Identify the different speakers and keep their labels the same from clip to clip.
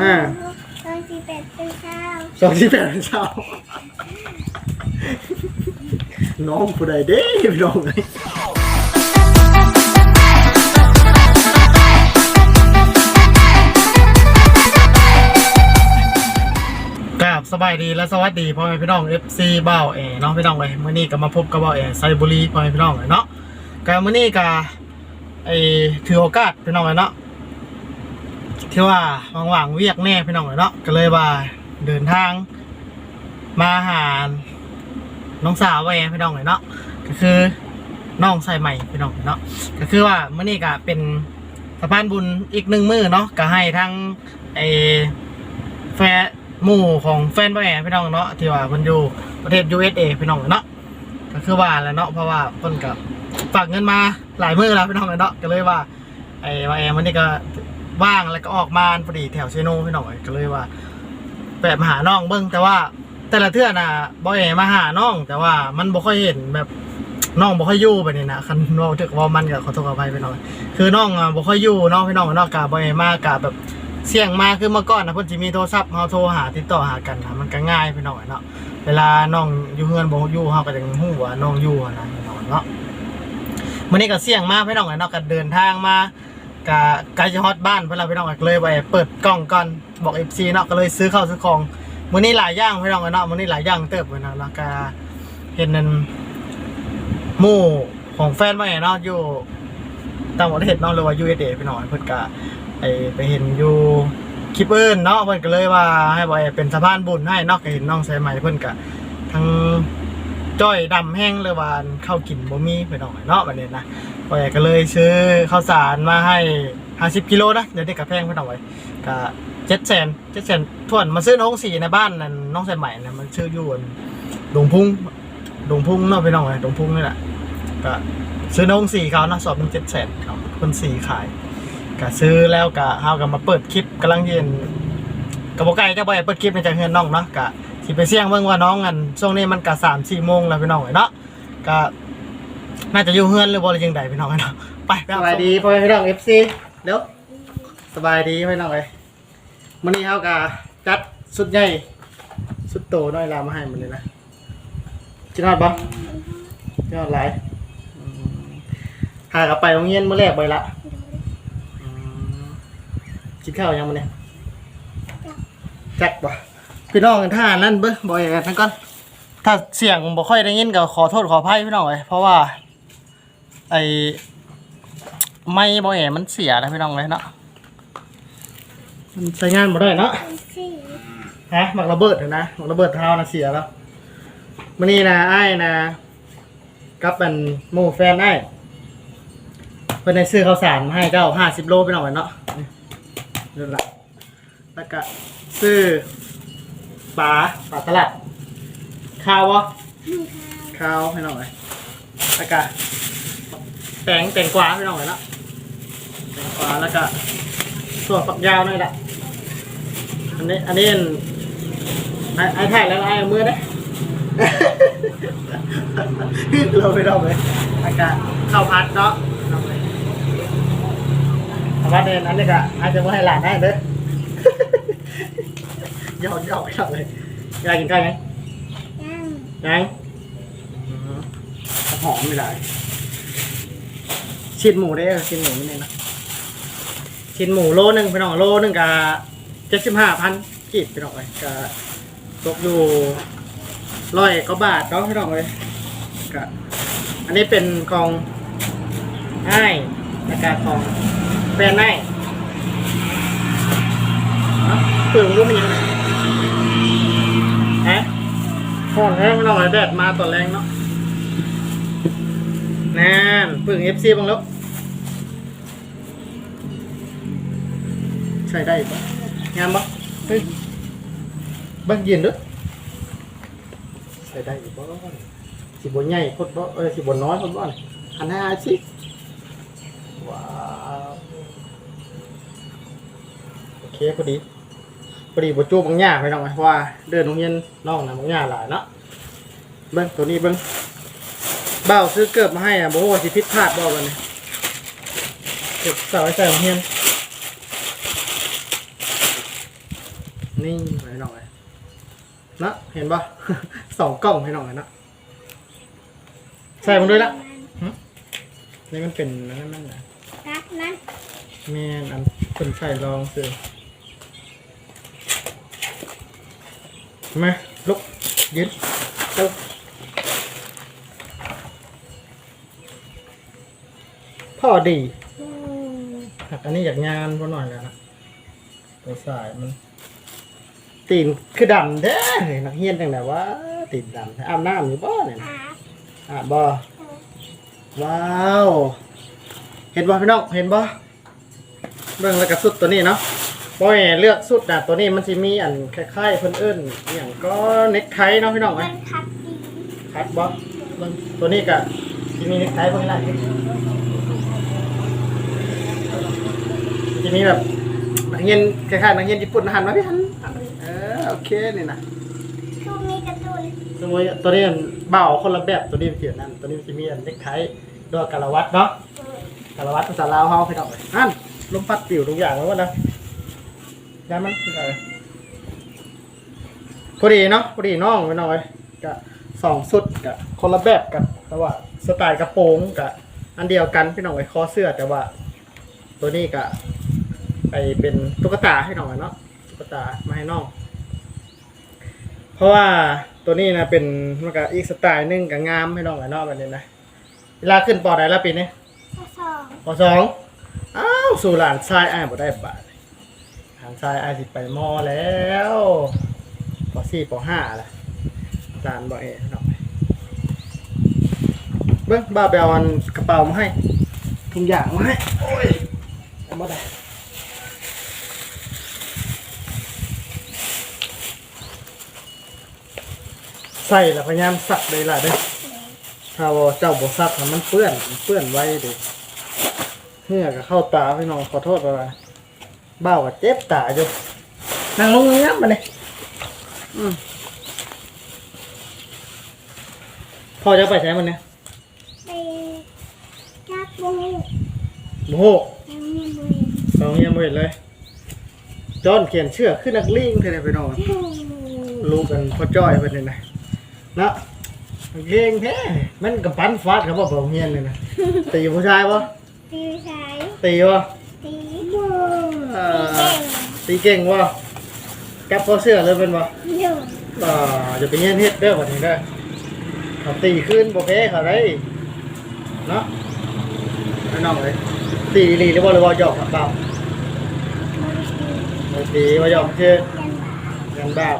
Speaker 1: อ่า
Speaker 2: ตอนที่เป็ดเป็นเช้า
Speaker 1: สองที่แปดเช้าน้องผู้ใดเด้พี่น้องเลยกราบสบายดีและสวัสดีพ่อแม่พี่น้อง FC เบ้าเอเนาะพี่น้องเลยมื้อนี้ก็มาพบกับเบ้าเอไซบุรีพ่อแม่พี่น้องเลยเนาะก็มื้อนี้ก็ไอถือโอกาสพี่น้องเลยเนาะ ที่ว่าว่างๆเวียกแน่พี่น้องเลยเนาะก็เลยว่าเดินทาง มาหาน้องสาวไว้พี่น้องเลยเนาะก็คือน้องใส่ใหม่พี่น้องเนาะก็คือว่าเมื้อนี้ก็เป็นสะพานบุญอีกหนึ่งมือเนาะก็ให้ทั้งไอแฟนหมู่ของแฟนบ่แอพี่น้องเนาะที่ว่าเพิ่นอยู่ประเทศ USA พี่น้องเนาะก็คือว่าแล้วเนาะเพราะว่าเพิ่นก็ฝากเงินมาหลายมือแล้วพี่น้องเนาะก็เลยว่าไอ้ว่าแอมันนี่ก็ ว่างแล้วก็ออกมาพอดีแถวเชโนพี่น้องก็เลยว่าแปะมาหาน้องเบิ้งแต่ว่า แต่ละเทื่อน่ะบ่เอมาหาน้อง แต่ว่ามันบ่ค่อยเห็นแบบน้องบ่ค่อยอยู่แบบนี้นะคันเว้าถึกว่ามันก็ขอโทษขออภัยไปหน่อยคือน้องบ่ค่อยอยู่น้องพี่น้องเนาะกะบ่เอมากะแบบเสี่ยงมาคือเมื่อก่อนนะเพิ่นสิมีโทรศัพท์เฮาโทรหาติดต่อหากันนะมันก็ง่ายพี่น้องเนาะเวลาน้องอยู่เฮือนบ่อยู่เฮาก็จะฮู้ว่าน้องอยู่นะพี่น้องเนาะมื้อนี้ก็เสี่ยงมากพี่น้องเนาะก็เดินทางมา กะกลจะฮอตบ้านเพื่อนเราพี่น้องก็เลยไปเปิดกล่องก่อนบอกเอฟซีเนาะก็เลยซื้อข้าวซื้อของมื้อนี้หลายอย่างพี่น้องเนาะมื้อนี้หลายอย่างเติบไปเนาะแล้วก็เห็นนั่นหมู่ของแฟนว่าไงเนาะอยู่ต่างประเทศเนาะหรือว่า USA พี่น้องเพิ่นก็ไปไปเห็นอยู่คลิปเอื่นเนาะเพิ่นก็เลยว่าให้บ่ให้เป็นสะพานบุญให้เนาะก็เห็นน้องใส่ใหม่เพิ่นก็ทั้ง จ้อยดำแห้งหรือว่าข้าวกินบ่มีพี่น้องเนาะบัดนี้นะพ่อใหญ่ก็เลยซื้อข้าวสารมาให้ห้าสิบกิโลนะเดี๋ยวนี้กับแพงเพื่อนเอาไว้ก็เจ็ดแสนเจ็ดแสนทวนมาซื้อน้องสีในบ้านนั่นน้องใส่ใหม่นะมันชื่ออยู่อันดงพุ่งดงพุ่งเนาะไปน้องไงดงพุ่งนี่แหละก็ซื้อน้องสีเขานะสอบเป็นเจ็ดแสนครับคนสีขายก็ซื้อแล้วก็เฮาก็มาเปิดคลิปกำลังเย็นกระบอกไก่จะบ่อยเปิดคลิปในใจเฮือนน้องเนาะก็ สิไปเสี่ยงเบิ่งว่าน้องอันช่วงนี้มันก็สามสี่โมงแล้วพี่น้องเนาะก็น่าจะอยู่เฮือนหรือบริยังใดพี่น้องเนาะไปสบายดีพ่อแม่พี่น้องเอฟซีเดี๋ยวสบายดีพี่น้องเลยมันนี้เขากะจัดสุดใหญ่สุดโตน้อยลามาให้มันเลยนะจินอดปะจินอดไรอืมหากลับไปโรงเรียนเมื่อแรกไปละอืมกินข้าวยังมันเนี่ยจักปะ พี่น้องกันท่านั่นเบ้อบ่อยกันทั้งก้อนถ้าเสียงบ่ค่อยได้ยินก็ขอโทษขออภัยพี่น้องเลยเพราะว่า ไอไม่บ่แอมันเสียนะพี่น้องเลยเนาะมันใช้งานบ่ได้เนาะฮะหมักระเบิดเห็นนะหมักระเบิดเท้านะเสียแล้วมื้อนี้นะไอ้นะกับเป็นหมู่แฟนไอ้เพิ่นได้ซื้อข้าวสารมาให้เจ้า50โลพี่น้องเลยเนาะนี่ดูละแล้วก็ซื้อ ปลาปลาตลาดข้าววะ
Speaker 2: มีข้าว
Speaker 1: ข้าวให้หน่อยแล้วก็แตงแตงกวาให้หน่อยละแตงกวาแล้วก็ส่วนฝักยาวหน่อยละอันนี้อันนี้อันไอ้ไอ้ถ่ายแล้วไอ้เอามือได้เราไปเราเลยแล้วก็ข้าวพัดเนาะเอาไปข้าวพัดเนี่ยอันนี้ก็อาจจะไม่ให้หลานได้เด้อห ยอกหยอกหยอกเลยอยากกินข้าวยัง
Speaker 2: ย่าง
Speaker 1: ยังหอมไม่ได้ชิ้นหมูได้ชิ้นหมูนี่นะชิ้นหมูโลหนึ่งไปหน่องโลหนึ่งกับเจ็ดสิบห้าพันกีบไปหน่องเลยก็ตกอยู่ร้อยก็บาทเนาะไปหน่องเลยก็อันนี้เป็นของง่ายในการของแฟนง่ายเปลือกรูปมันยัง ห่อนแห้งไม่ต้องอะไรแดดมาตอนแรงเนาะแน่นปึ่งเอฟซีบ้างแล้ว ใช่ได้ปะงามปะเฮ้ยบังเย็นด้วยใช่ได้ปะสิบนใหญ่พดบ่เออสิบนน้อยพดบ่หันหน้าสิว้าว โอเคพอดี พอดีบจูบางหญ้าไปน้องไหมเพราะว่าเดินโรงเรียนน้องนะบางหญ้าหลายเนาะเบิ้งตัวนี้เบิ้งเบ้าซื้อเกิบมาให้อะบอกว่าสิพิษพลาดบ่วันนี้เก็บเสาไว้ใส่โรงเรียนนี่ไปหน่อยนะเห็นปะ สองกล่องให้หน่อยนะใส่มันด้วยละนี่มันเป็นนั่นนั่นนะ
Speaker 2: รักนั้น
Speaker 1: แม่นอันคนใส่รองซื้อ มาลุกยืนลุกพ่อดีหักอันนี้อยากงานพอหน่อยแล้วนะตัวสายมัน ตีนคือดำเด้อนักเฮียนจังไหนวะตีนดำอาบน้ำอยู่บ่เนี่ยนะ
Speaker 2: อาบ
Speaker 1: บ่ว้าว เห็นบ่พี่น้องเห็นบ่เบิ่งแล้วก็สุดตัวนี้เนาะ บ่ให้เลือกสุดนะตัวนี้มันสิมีอันคล้ายๆเพิ่นเอิ้นอหย่างก็เน็กไทเนาะพี่น้อง
Speaker 2: มั
Speaker 1: เอ้ย
Speaker 2: นคัดดี
Speaker 1: คัดบ่เบิ่งตัวนี้ก็สิมีเน็กไทเบิ่งล่ะสิมีแบบนักเรียนคล้ายๆนักเรียนญี่ปุ่นหันมาพี่หันหันมาเออโอเคนี่นะ
Speaker 2: ช่วงนี้การะตูน
Speaker 1: สมมติตัวนี้มันเบาคนละแบบตัวนี้มันเสียนั่นตัวนี้มันจะมีอันเล็กไทด้วยกาลวัตเนาะ
Speaker 2: เออกา
Speaker 1: ลวัตภาษาลาวเฮาไปดอกเลยนั่นลมพัดปิวทุกอย่างแล้ววะนะ ย้ายมันคืออะไรพอดีเนาะพอดีน้องไปหน่อยกับสองสุดกับคนละแบบกับแต่ว่าสไตล์กระโปรงกับอันเดียวกันพี่น้องไอ้คอเสื้อแต่ว่า ตัวนี้กับไปเป็นตุ๊กตาให้หน่อยเนาะตุ๊กตามาให้น้องเพราะว่าตัวนี้นะเป็นมันก็อีกสไตล์หนึงกับงามให้น้องไอ้นอกแบบนี้นะเวลาขึ้นปอได้แล้วปีนี้
Speaker 2: ข้อสอง
Speaker 1: ปอสองอ้าวสู่หลานชายอ้ายบ่ได้บาท หลานชายอ้ายสิไปมอแล้วปอสี่ปอห้าละหลานบอกเอ๋น้องเบิ้งบ้าไปเอาอันกระเป๋ามาให้ทุกอย่างมาให้โอ้ยเอามาได้ใส่แล้วพยายามสักเลยล่ะเด้อถ้าว่าเจ้าบซักน่ะมันเปื้อนมันเปื้อนไว้เดิเหื่อกับเข้าตาพี่น้องขอโทษไป ว่าบ้าวกับเจ็บตาอยู่นั่งลงเงี้ยมาเลยอืมพ่อจะไปใช้มันเนี่ย
Speaker 2: ไปจับบุ้ง
Speaker 1: โอ้โห
Speaker 2: ยังมีบุ้ง
Speaker 1: เราเงียบไปเลยจอนเขียนเชือกขึ้นนักลิงเท่าไหร่ไปนอนลูกกันพ่อจ้อยเป็นยังไงนะเก่งแท้มันกับปั้นฟาดกับพ่อเบาเงียนเลยนะตีผู้ชายปะ
Speaker 2: ตีสาย
Speaker 1: ตีปะ
Speaker 2: ตีบุ้ง
Speaker 1: เอ่
Speaker 2: ตี
Speaker 1: อ
Speaker 2: เก่ง
Speaker 1: ตีเก่งวะกับพอเสื้อเลยเป็นวะ
Speaker 2: หนึ่ง
Speaker 1: อ่าจะไปเงี้ยนเฮ็ดเด้อวันนี้เด้อเขาตีขึ้นโอเคเขาได้เนาะไม่น้องเลยตีอีหลีหรือว่าหรือว่าหยอกกับเปล่า
Speaker 2: บริตี
Speaker 1: ไม่ตีว่าหยอกชื่อ
Speaker 2: ยันบา
Speaker 1: กันแบบ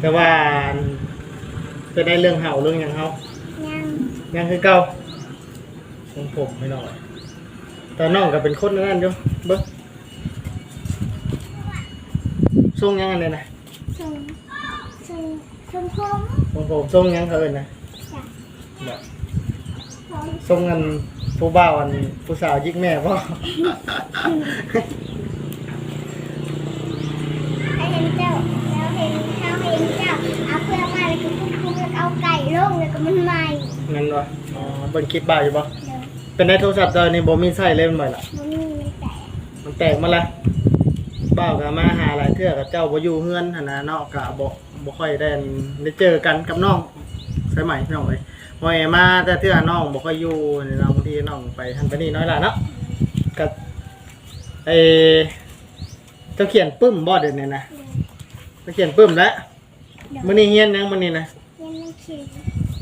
Speaker 1: แต่ว่าจะได้เรื่องเห่าเรื่องหยังเฮา
Speaker 2: ยัง
Speaker 1: ยังคือเก่าของผมไม่น้อย แต่น้องก็เป็นคนนั่นอยู่เบิ้งทรงยังไงเนี่ยนะ
Speaker 2: ส่งส่งส่งพง
Speaker 1: ของผมทรงยังเขาเอินนะ
Speaker 2: จ้ะ
Speaker 1: แบบ
Speaker 2: พง
Speaker 1: ทรงกันผู้บ่าวอันผู้สาวยิกแม่พ่อ
Speaker 2: ให้เห็นเจ้า แล้วเห็นเขาเห็นเจ้า เอาเพื่อนมาแล้วก็คุ้มๆแล้วก็เอาไก่ลงแล้วก็มันใหม่
Speaker 1: นั่นวะอ๋อเบิ่งคลิปบ่าวอยู่ปะ
Speaker 2: เดี๋ยว
Speaker 1: เป็นในโทรศัพท์ตอนนี้บ่มีใส่เล่นใหม่ละ
Speaker 2: มันมีแต่
Speaker 1: มันแตกมาละบ่าวก็มาหาหลายเทื่อกับเจ้าบ่อยู่เฮือนหั่นนะเนาะก็บ่บ่ค่อยได้ได้เจอกันกับน้องใช่ไหมพี่น้องเอ้ยบ่ให้มาแต่เทื่อน้องบ่ค่อยอยู่นี่เนาะบางทีน้องไปทันไปนี่น้อยล่ะเนาะกับเอเจ้าเขียนปึ้มบ่เดี๋ยวนี้นะเจ้าเขียนปึ้มแล้ว
Speaker 2: เดี๋ยว
Speaker 1: มื้อนี้เฮียนยังมื้อนี้นะ
Speaker 2: ยังไม่เขียน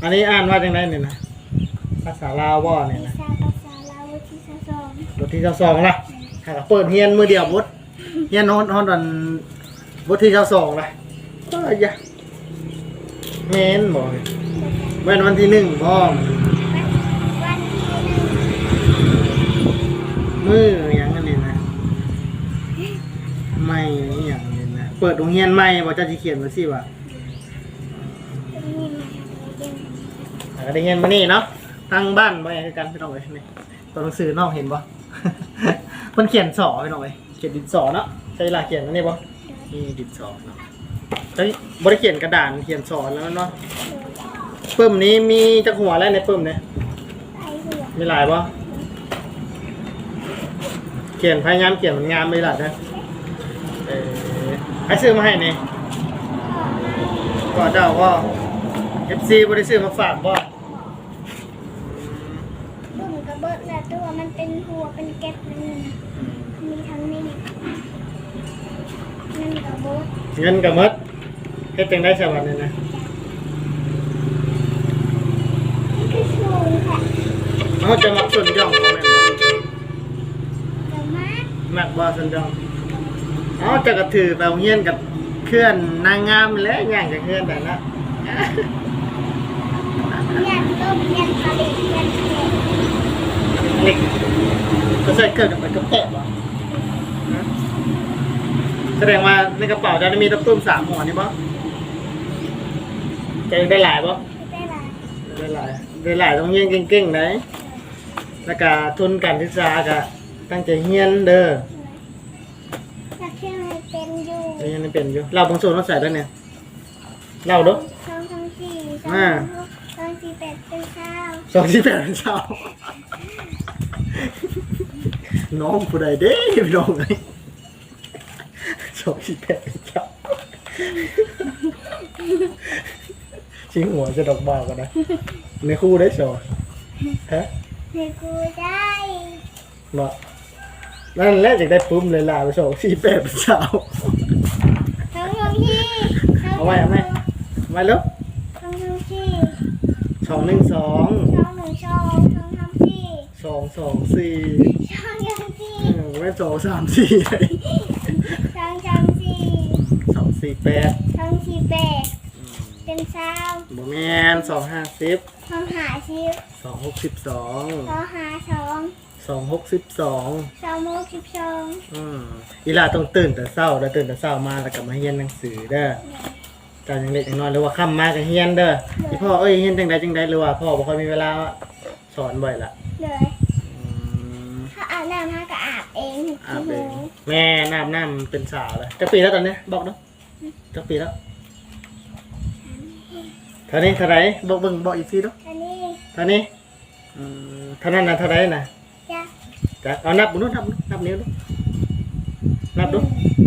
Speaker 1: อันนี้อ่านว่าจังไดนี่นะภาษาลาวบ่นี่
Speaker 2: วิ
Speaker 1: นะ
Speaker 2: ชาภาษาลาววิชา สอง
Speaker 1: บทที่เจ้าสองละหากเปิดเฮียนมือเดียวบทเฮียนฮอนฮอนดันบทที่เจ้าสองละก็อย่าเมนบอกเว้นวันที่หนึ่งพร้อมืออย่างนั้นนี่นะไม่อย่างนี้นะ เปิดโรงเรียนใหม่บอกเจ้าจะเขียนมาสิว่า
Speaker 2: จะมีมาเรียน
Speaker 1: หากได้เฮียนมานี่เนาะตั้งบ้านบ่อย่างคือกันพี่น้องเอ้ยนี่ตัวหนังสือนองเห็นบ่ มันเขียนสอพี่น้อยเขียนดินสอเนาะใช้เวลาเขียนอันนี่บ่นี่ดินสอเนาะเฮ้ยบ่ไดเขียนกระดานเขียนสอนแล้วเนาะปึ้มนี้มีจักหัวแล้วในปึ้มเนี่ย
Speaker 2: ไมี
Speaker 1: หลายปะเขียนพยายามเขียนมันงามไม่หลายนะเออใครซื้อมาให้เนี่ก็เจ้าว่า FC บ่ได้ซื้อมาฝากบ่
Speaker 2: นั่นกระเบิด
Speaker 1: เงินก็หมดเฮ็ดจังได๋ซะบัดนี้นะ
Speaker 2: คือสูงค่ะ
Speaker 1: เฮาจะมักส่วนย่องบ่แม่นบ่
Speaker 2: กระมาก
Speaker 1: มักบ่ส่วนย่องเอ๋อจะก็ถือไปโรงเรียนกับเคลื่อนนางงามแหล้วย่างจากเคลื่อนได้ละ
Speaker 2: ยันต้มยันผลิตยันเกล็ด
Speaker 1: เล็กก็ใส่เครื่องกับไปกระเป๋าบ่ฮะ แสดงว่าในกระเป๋าจะมีตะตุ้มสามหัวนี่บ่จะได้หลายบ่
Speaker 2: ได้หลาย
Speaker 1: ได้หลายได้หลายต้องเรียนเก่งๆไหนแล้วก็ทุนการศึกษาก็ตั้งใจเรียนเด้อ
Speaker 2: อยากเชื่อให้เป็นอยู่
Speaker 1: เรียนให้เป็นอยู่ เราบางส่วนเราใส่ด้วยเนี่ยเล่าเด้อ
Speaker 2: สองสองสี่สอง
Speaker 1: อ่า
Speaker 2: หกสองสี่แปดเป็นเก้า
Speaker 1: สองที่แปดเช้าน้องผู้ใดเด้พี่น้องไง สองที่แปดเช้าชิงหัวจะดอกบาวกันนะในคู่ได้สอนฮะ
Speaker 2: ให้กูได้
Speaker 1: เนาะนั่นแหละจากได้ปุ้มเลยล่ะไปสองสี่แปดเช้า
Speaker 2: สองสองสี่
Speaker 1: เอาไว้เอาไว้มาแล้ว
Speaker 2: สองสองสี่
Speaker 1: สองหนึ่งสอง
Speaker 2: สองหนึ่งสองสองสามสี่
Speaker 1: สองสองสี่
Speaker 2: สองสามสี่
Speaker 1: เออไม่สองสามสี่
Speaker 2: สองสามสี่
Speaker 1: สองสี่แปด
Speaker 2: สองสี่แปดเป็นเช้า
Speaker 1: บแมนสองห้าสิบ
Speaker 2: สองหาสิบ
Speaker 1: สองหกสิบสอง
Speaker 2: สองหาสอง
Speaker 1: สองหกสิบสอง
Speaker 2: สองโมงสิบสอง
Speaker 1: อืมอีหลาต้องตื่นแต่เช้าแล้วตื่นแต่เช้ามาแล้วก็มาเรียนหนังสือเด้อเจ้ายังเล็กยังน้อยหรือว่าค่ำมาก็เรียนเด้อที่พ่อเอ้ยเรียนจังใดจังใดหรือว่าพ่อบ่ค่อยมีเวลาสอนบ่อยละ
Speaker 2: เลย
Speaker 1: อืม
Speaker 2: ถ้าอาบน้ำถ้าก็อาบเอง
Speaker 1: อาบเองแม่น้ำน้ำเป็นสาวเลยจะปีแล้วตอนนี้บอกเนาะ จะปีแล้วเท่านี้เท่าไหรบอกเบิ่งบอกอีกทีเนาะ
Speaker 2: อันนี้
Speaker 1: เท่านี้อืมเท่านั้นนะเท่าไหรนะ
Speaker 2: จะ
Speaker 1: จะเอานับดูนับดูนับนิ้วดูนับดู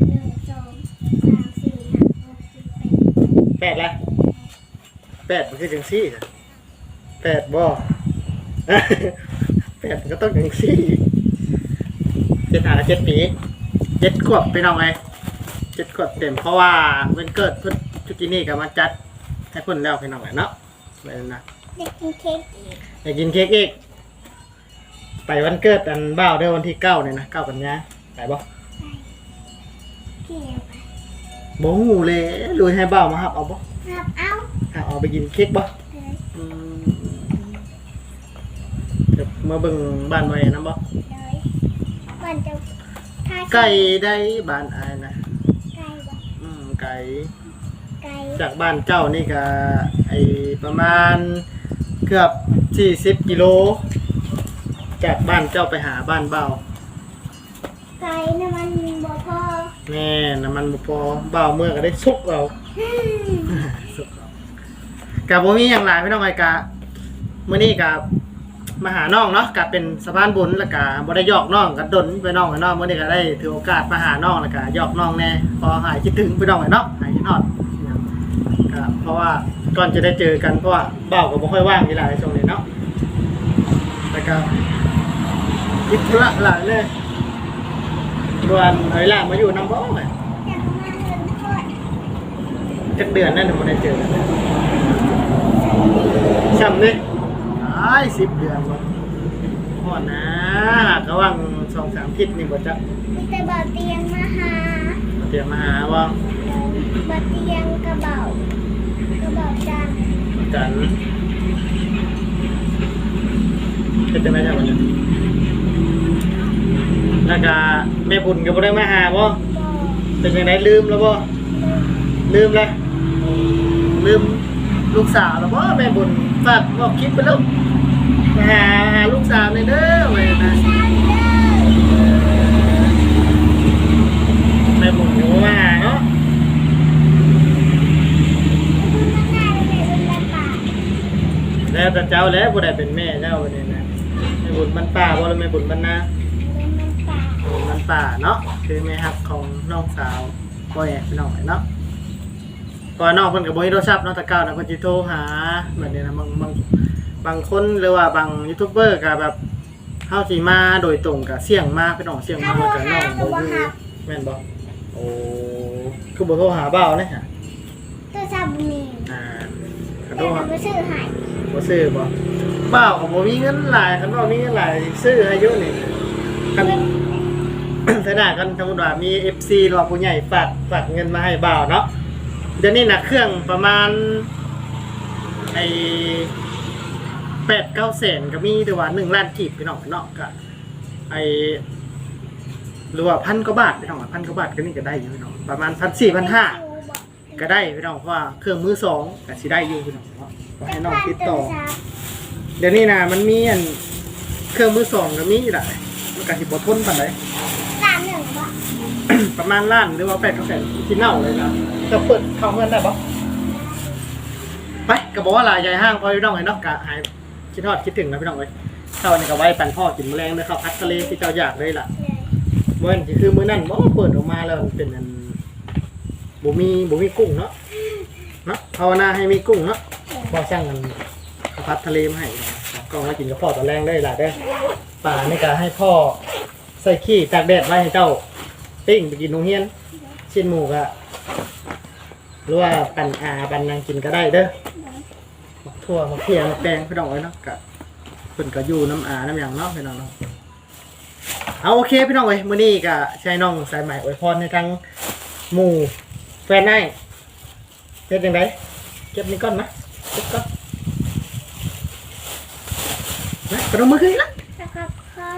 Speaker 2: หนึ่งสองสามสี่ห้าหกเจ็ดแปด
Speaker 1: แปดละแปดมันคือจังซี่น่ะแปดบ่ แปดมันก็ต้องจังซี่เจ็ดหาละเจ็ดปีเจ็ดขวบไปน้องไงเจ็ดขวบเต็มเพราะว่าวันเกิดเพิ่นชุกินี่ก็มาจัดให้เพิ่นแล้วไปน้องไงเนาะเลยนะ
Speaker 2: เด็กกินเค้กอีก
Speaker 1: อยากกินเค้กอีกไปวันเกิดอันบ้าวเด้อวันที่เก้าเนี่ยนะเก้ากันยาไปบ่
Speaker 2: พี่เลี้ยงไป
Speaker 1: บ่ฮู้เลยรู้ให้บ้าวมารับเอาบ่
Speaker 2: ครับเอ้า
Speaker 1: เอาเอาไปกินเค้กบ่
Speaker 2: เลย
Speaker 1: อืมเดี๋ยวมาเบิ่งบ้านไว้นะบ่
Speaker 2: เลยวันจะทา
Speaker 1: ไก่ได้บ้านอายนะ
Speaker 2: ไก่บ่
Speaker 1: อืม ไก่
Speaker 2: ไก่
Speaker 1: จากบ้านเจ้านี่ก็ไอประมาณเกือบ40กิโล จากบ้านเจ้าไปหาบ้านเบาว
Speaker 2: ไก่น้ำมันบ่พอ
Speaker 1: แม่น้ำมันบ่พอเบาวเมื่อก็ได้สุกเอา
Speaker 2: อืม
Speaker 1: สุกเอากะบ่มีหยังหลายพี่น้องไอ้กะมื้อนี้กะ มาหาน้องเนาะกะเป็นสะพานบุญแล้วกะบ่ได้หยอกน้องกะดนไปน้องไอ้น้องมื้อนี้ก็ได้ถือโอกาสมาหาน้องแล้วกะหยอกน้องแน่พอหายคิดถึงพี่น้องไอ้เนาะหายคิดฮอดกะเพราะว่าก่อนจะได้เจอกันเพราะว่าเบ้าก็บ่ค่อยว่างเวลาในช่วงนี้เนาะแล้วก็คิดธุระหลายเลยด่วนเวลามาอยู่น้ำบ่
Speaker 2: อยากมาเดินทอด
Speaker 1: จักเดือนนั่นน่ะบ่ได้เจอกันซ้ำนี่าย10เดือนบ่ฮอดนะก็ว่าง2-3ทิศนี่บ่จัก
Speaker 2: มีแต่บ่อเตียงมาหา
Speaker 1: เตรียมมาหาว่า
Speaker 2: บ่อเตียงกระเบากระเบาจัง
Speaker 1: จันเป็นจังไดจังวันนี้แล้วก็แม่บุญก็บ่ได้มาหาบ่
Speaker 2: บ่อ
Speaker 1: เป็นจังไดลืมแล้วบ่ลืมแล้วลืมลูกสาวแล้วบ่แม่บุญฝากบอกคลิปไปแล้วมา หาหาลูกสาวหน่อยเด้อไว้นะ
Speaker 2: เช้าเด้อ
Speaker 1: แม่บุก็บ่มาเนาะแล้วแต่เจ้าแล้วบ่ได้เป็นแม่เจ้าวันนี้นะแม่บุญมันป้าบ่แล้วแม่บุญมันนา
Speaker 2: เป็นมันป่า
Speaker 1: เนาะคือแม่ฮักของน้องสาวพ่อแอบพี่น้องเนาะเพอน้องเพิ่นก็บ่มีโทรศัพท์เนาะแต่เก่านะเพิ่นสิโทรหาแบบนี้นะบางบาง บางคนหรือว่าบางยูทูบเบอร์ก็แบบเฮาสิมาโดยตรงก็เสี่ยงมาพี่น้องเสี่ยงมาแล้วก็น้องบ่อยู่แม่นบ่โอ้คือบ่โทรหาบ่าวเลยฮะ
Speaker 2: ตัวซาบุมี
Speaker 1: อ่าขอ
Speaker 2: แต่
Speaker 1: โทษ
Speaker 2: เราไม่ซื้อให้
Speaker 1: บ่ซื้อบ่บ่าวก็บ่มีเงินหลายคันบ่มีเงินหลายซื้อให้อยู่นี่คันขนาดกันสมมติว่ามี FC หรือว่าผู้ใหญ่ฝากฝากเงินมาให้บ่าวเนาะเดี๋ยวนี้นะเครื่องประมาณไอ้ แปดเก้าแสนก็มีแต่ว่าหนึ่งล้านกีบพี่น้องเนาะก็ไอ้หรือว่าพันกว่าบาทพี่น้องพันกว่าบาทก็นี่ก็ได้อยู่พี่น้องประมาณพันสี่พันห้าก็ได้พี่น้องเพราะว่าเครื่องมือสองก็สิได้อยู่พี่น้องเนาะก็ให้น้องติดต่อ เดี๋ยวนี้นะมันมีอันเครื่องมือสองก็มีอยู่ละมันก็สิบ่ทนปานใด
Speaker 2: ร้านหนึ่งบ่
Speaker 1: ประมาณล้านหรือว่าแปดเปอร์เซ็นต์ที่เน่าเลยนะจะเปิดเข้าเงินได้ปะไปก็บอกว่าลายใหญ่ห้างพอพี่น้องไอ้นอกกะหาย คิดทอดคิดถึงนะพี่น้องเลยเท่านี้ก็ไว้ปันพ่อกินแมลงเลยครับพัดทะเลที่เจ้าอยากเลยล่ะเมื่อนี่คือมื้อนั้นบ่เปิดออกมาแล้วมันเป็นอันบ่มีบ่มีกุ้งเนาะเนาะภาวนาให้มีกุ้งเนาะพอช่างกันพัดทะเลมาให้ก็มากินกับพ่อตอนแรงได้ล่ะเด้อป่านี่ก็ให้พ่อใส่ขี้ตากแดดไว้ให้เจ้าปิ้งไปกินโรงเรียนชิ้นหมูกะหรือว่าปั่นอาปั่นนางกินก็ได้เด้อ ทั่วมักเพียมักแตงพี่น้องไว้เนาะกะเพิ่นก็อยู่น้ำอาน้ำหยังเนาะพี่น้องเนาะเอาโอเคพี่น้องเว้ยมื้อนี้ก็ใช้น้องสายใหม่อวยพรในทั้งหมู่แฟนนายเฮ็ดจังไดเก็บนี่ก่อนนะเก็บก่อนนะกระดมมือขึ้นอีกละ
Speaker 2: แล้วก็ขอ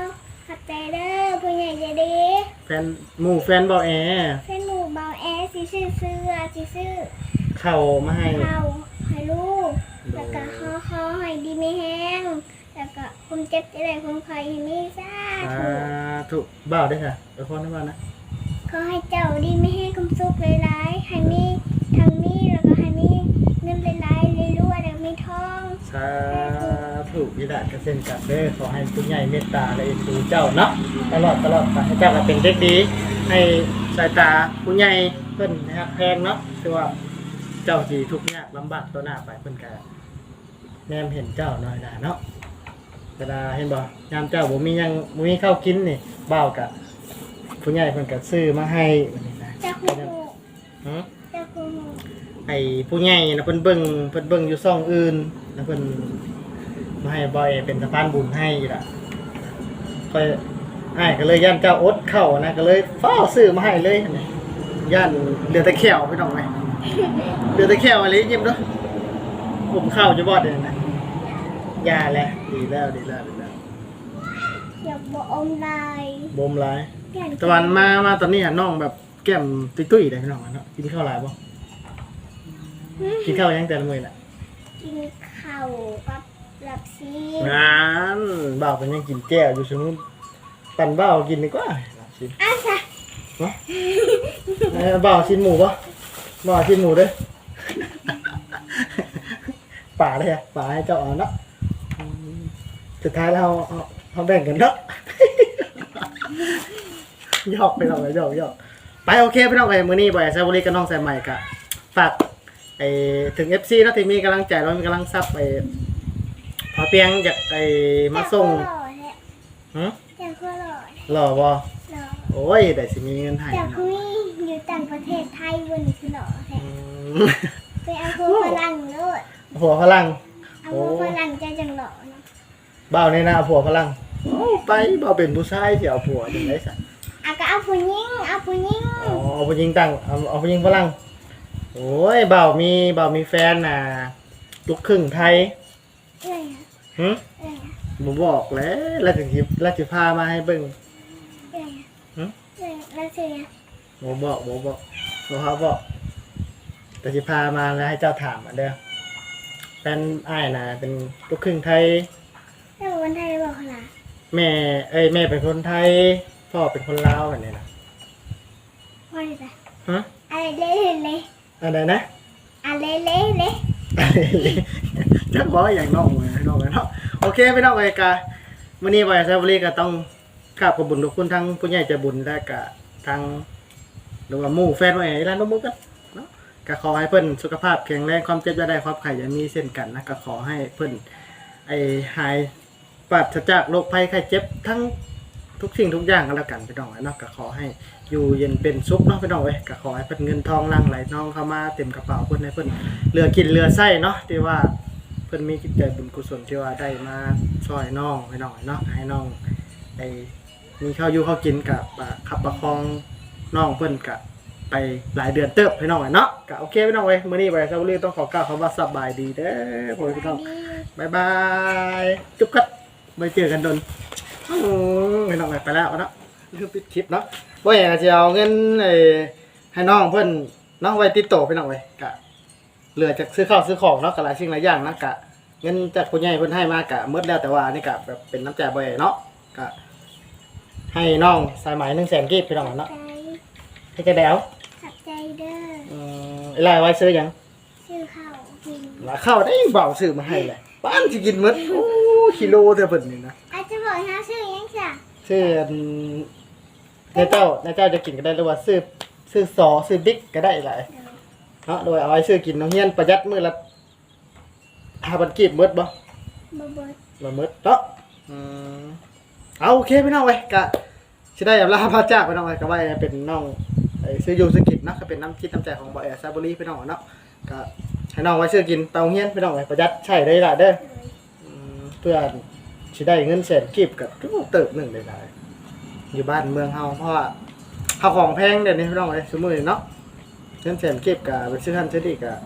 Speaker 2: ขับใจเด้อผู้ใหญ่ใจดี
Speaker 1: แฟนหมู่แฟนบ่แอ
Speaker 2: เส้นหมูเบาแอร์สีซื้อเสื้อสีซื้อ
Speaker 1: เข้ามาให้
Speaker 2: ข้าวให้ลูก แล้วก็ขอขอให้ดีไม่แห้ง แล้วก็คุมเจ็บจะได้คุมไข่ให้มีซ่า
Speaker 1: อ่า
Speaker 2: ถูก
Speaker 1: ถูกบ่าวได้ค่ะอวยพรได้บ่าวนะ
Speaker 2: ขอให้เจ้าดีไม่ให้คุมสุขหลายๆให้มีทางมีแล้วก็ให้มีเงินหลายๆรวยๆแล้วมีทอง
Speaker 1: สาธุวิดาเกษตรกับเด้อขอให้ผู้ใหญ่เมตตาและเอ็นดูเจ้าเนาะตลอดตลอดไปให้เจ้าก็เป็นเด็กดี ให้สายตาผู้ใหญ่เพิ่นนะครับแพงเนาะคือว่า เจ้าที่ทุกข์ยากลำบากต่อหน้าไปเพิ่นก็แนมเห็นเจ้าหน่อยนะเนาะเวลาเห็นบ่ยามเจ้าบ่มีหยังบ่มีข้าวกินนี่บ่าวกะผู้ใหญ่เพิ่นก็ซื้อมาให้แบบนี้นะ
Speaker 2: เจ้าคู่หู
Speaker 1: ฮะ
Speaker 2: เจ้าคู่หู
Speaker 1: ไอ้ผู้ใหญ่นะเพิ่นเบิ่งเพิ่นเบิ่งอยู่ซ่องอื่นแล้วเพิ่นมาให้บอยเป็นสะพานบุญให้ล่ะค่อยอ้ายก็เลยย่านเจ้าอดเข้านะก็เลยฟ้าวซื้อมาให้เลยนี่ย่านเหลือแต่แขวพี่น้องไหม เหลือแต่แขวอะไรยิ้มเด้อผมเข้าจะบอดเลยนะยาแหละดีแล้วดีแล้วดีแล้ว
Speaker 2: อย่าบอกอมลาย
Speaker 1: บ่มหลาย
Speaker 2: แก่น
Speaker 1: ตะวันมามาตอนนี้หาน้องแบบแก้มตุ้ยๆได้พี่น้องอะเนาะกินข้าวหลายบ่กินข้าวยังแต่ละมื้อน่ะ
Speaker 2: กินข้าวกับหลับซี
Speaker 1: งานบ่าวเป็นยังกินแก้วอยู่สมุนปั่นบ่าวกินดีกว่าชิ้น
Speaker 2: อะจ้ะ
Speaker 1: เนาะเอ้ยบ่าวชิ้นหมูปะบ่าวชิ้นหมูเด้อป่าเลยอะป่าให้เจ้าเอาเนาะอืมสุดท้ายแล้วเราเอาเอาแบ่งกันเนาะหยอกไปหยอกไปหยอกหยอกไปโอเคพี่น้องไปมื้อนี้บ่อยแซวบุรีกับน้องแซมใหม่กะฝากไอ้ถึง FC เนาะที่มีกำลังใจแล้วมีกำลังซับไปพอเปียงจากไอ้มาส่ง
Speaker 2: หล่อแท้
Speaker 1: หึ
Speaker 2: แต่ก็หล่อ
Speaker 1: หล่อบ่
Speaker 2: หล่อ
Speaker 1: โอ้ยได้สิมีเงินให้
Speaker 2: แต่
Speaker 1: เนาะ
Speaker 2: คุยอยู่ต่างประเทศไทยวันนี้คือหล่อแท้
Speaker 1: อืม
Speaker 2: ไปเอาพวกฝรั่งโลด
Speaker 1: ผัวพลัง
Speaker 2: เอาพวกฝรั่งใจจังหล่อเนาะ
Speaker 1: บ่าวในหน้าผัวพลังโอ้ไปบ่าวเป็นผู้ชายที่เอาผัวจังได๋ซะ
Speaker 2: เอาก็เอาผู้หญิงเอาผู้หญิง
Speaker 1: อ๋อเอาผู้หญิงตั้งเอาเอาผู้หญิงพลังโอ้ยบ่าวมีบ่าวมีแฟนน่ะลูกครึ่งไทย
Speaker 2: เอ้ย
Speaker 1: หึ
Speaker 2: เอ้ย
Speaker 1: บ่บอกแล้วแล้วถึงสิแล้วสิพามาให้เบิ่ง
Speaker 2: เอ้ย
Speaker 1: หึ
Speaker 2: เอ้ยแล้วสิ
Speaker 1: บ่บอกบ่บอกบ่ฮาบอก แต่สิพามาแล้วให้เจ้าถามอะเด้อแฟนอ้ายน่ะเป็นลูกครึ่งไทย
Speaker 2: แล้วคนไทยบอกขนาด
Speaker 1: แม่เอ้ยแม่เป็นคนไทย พ่อเป็นคนลาวแบบนี้นะ
Speaker 2: ว่าอะไรจ้ะ
Speaker 1: ฮะ
Speaker 2: อะไรเละๆเลย
Speaker 1: อะไรนะ
Speaker 2: อะไรเละๆเลย
Speaker 1: จักบอกอย่างน้องเลยน้องเลยเนาะโอเคไม่ต้องเลยกาวันนี้บอยแซฟรีก็ต้องกราบขอบคุญทุกคนทั้งผู้ใหญ่ใจบุญและกะทั้งหรือว่าหมู่แฟนว่าไอ้ร้านนมุกกันเนาะ ก็ขอให้เพิ่นสุขภาพแข็งแรงความเจ็บจะได้ความไข่อย่ามีเส้นกันนะก็ขอให้เพิ่นไอ้หายปราศจากโรคภัยไข้เจ็บทั้งทุกสิ่งทุกอย่างก็แล้วกันพี่น้องเนาะก็ขอให้อยู่เย็นเป็นสุขเนาะพี่น้องเว้ยก็ขอให้เพิ่นเงินทองหลั่งไหลน้องเข้ามาเต็มกระเป๋าเพิ่นให้เพิ่นเหลือกินเหลือใช้เนาะที่ว่าเพิ่นมีจิตใจบุญกุศลที่ว่าได้มาช่วยน้องให้น้องเนาะให้น้องได้มีข้าวอยู่ข้าวกินกับขับประคองน้องเพิ่นกับ ไปหลายเดือนเติบให้น้องเนาะก็โอเคพี่น้องเว้ยมื้อนี้ไปซาบุรีต้องขอกล่าวคำว่าสบายดีเด้อพ่อแม่พี่น้องบ๊ายบายจุ๊บครับไปเจอกันดนอือพี่น้องไปแล้วเนาะลืมปิดคลิปเนาะบ่อยากจะเอาเงินไอ้ให้น้องเพิ่นเนาะไว้ติดโตพี่น้องเว้ยก็เหลือจากซื้อข้าวซื้อของเนาะกับหลายสิ่งหลายอย่างนะกะเงินจากผู้ใหญ่เพิ่นให้มากะหมดแล้วแต่ว่านี่กะแบบเป็นน้ำใจบ่อยเนาะกะให้น้องสายไหมหนึ่งแสนกีบพี่น้อง
Speaker 2: ขับ
Speaker 1: เนาะ
Speaker 2: ใจ
Speaker 1: ให้จะได้เอา
Speaker 2: ขับใจเด้อ
Speaker 1: อืม ไอ้ลายไว้ซื้อหยัง
Speaker 2: ชื่อข้าวกิน
Speaker 1: หลาข้าวได้เบาซื้อมาให้เลยบ้านสิกินหมดโอ้กิโลเท่าเพิ่นนี่นะ
Speaker 2: อาจจะบอกนะชื่อยังค่ะ
Speaker 1: ซื้ออันในเจ้าในเจ้าจะกินก็ได้หรือว่าซื้อซื้อซอซื้อบิ๊กก็ได้หลายเนาะโดยเอาไว้ซื้อกินน้องเฮียนประหยัดมื้อละ5,000กีบหมดบ่
Speaker 2: บเบิด
Speaker 1: มามืดเนาะอืมเอาโอเคพี่น้องไว้ยกะสิได้ยำลาพระเจ้าพี่น้องไว้ยก็ไว้เป็นน้อง ไอซื้อยูสกิจเนาะก็เป็นน้ำคิดน้ำใจของบ่อยซาบุรีพี่น้องเนาะก็ให้น้องไว้ซื้อกินเตาเฮียนพี่น้องไว้ประหยัดใช้ได้ละเด้อ
Speaker 2: เลย
Speaker 1: อืมเพื่อสิได้เงินแสนกีบกับทุกเติบหนึ่งได้หลายอยู่บ้านเมืองเฮาเพราะว่าข้าวของแพงเดี๋ยวนี้พี่น้องไว้สมมือเนาะเงินแสนกีบกับไปซื้อทันซื้อดีกับ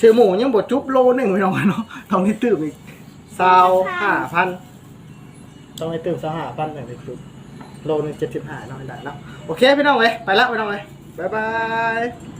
Speaker 1: ซื้อหมูยังบดจุ๊บโลหนึ่งพี่น้องเนาะต้องนี่ตื้มอีกซาวห้าพันต้องให้ตื่นสหพันหน่อยในคลิป โลนึงเจ็ดสิบห้าน้อยได้เนาะโอเคพี่น้องเลยไปแล้วพี่น้องเลยบ๊ายบาย